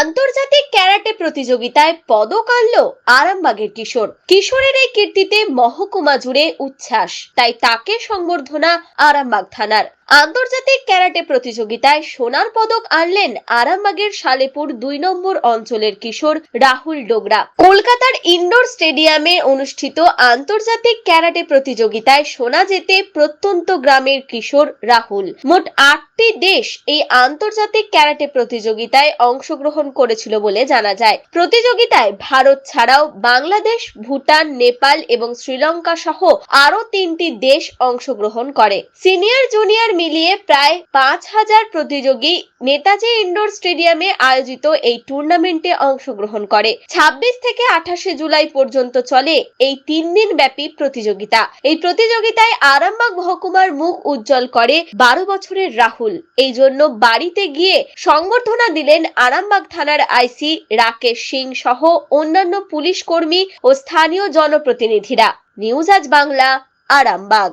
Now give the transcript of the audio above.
আন্তর্জাতিক ক্যারাটে প্রতিযোগিতায় পদক আনল আরামবাগের কিশোর। কিশোরের এই কীর্তিতে মহকুমা জুড়ে উচ্ছ্বাস, তাই তাকে সংবর্ধনা আরামবাগ থানার আন্তর্জাতিক ক্যারাটে প্রতিযোগিতায় সোনার পদক আনলেন আরামবাগের সালেপুর দুই নম্বর অঞ্চলের কিশোর রাহুল ডোগরা। কলকাতার ইনডোর স্টেডিয়ামে অনুষ্ঠিত আন্তর্জাতিক ক্যারাটে প্রতিযোগিতায় সোনা জেতে প্রত্যন্ত গ্রামের কিশোর রাহুল। মোট আটটি দেশ এই আন্তর্জাতিক ক্যারাটে প্রতিযোগিতায় অংশগ্রহণ করেছিল বলে জানা যায়। প্রতিযোগিতায় ভারত ছাড়াও বাংলাদেশ, ভুটান, নেপাল এবং শ্রীলঙ্কা সহ আরও তিনটি দেশ অংশগ্রহণ করে। সিনিয়র জুনিয়র মিলিয়ে প্রায় পাঁচ হাজার প্রতিযোগী নেতাজি ইনডোর স্টেডিয়ামে আয়োজিত এই টুর্নামেন্টে অংশগ্রহণ করে। ২৬ থেকে আঠাশে জুলাই পর্যন্ত চলে এই তিন দিন ব্যাপী প্রতিযোগিতা। এই প্রতিযোগিতায় আরামবাগ মহকুমার মুখ উজ্জ্বল করে বারো বছরের রাহুল। এই জন্য বাড়িতে গিয়ে সংবর্ধনা দিলেন আরামবাগ থানার আইসি রাকেশ সিং সহ অন্যান্য পুলিশ কর্মী ও স্থানীয় জনপ্রতিনিধিরা। নিউজ আজ বাংলা, আরামবাগ।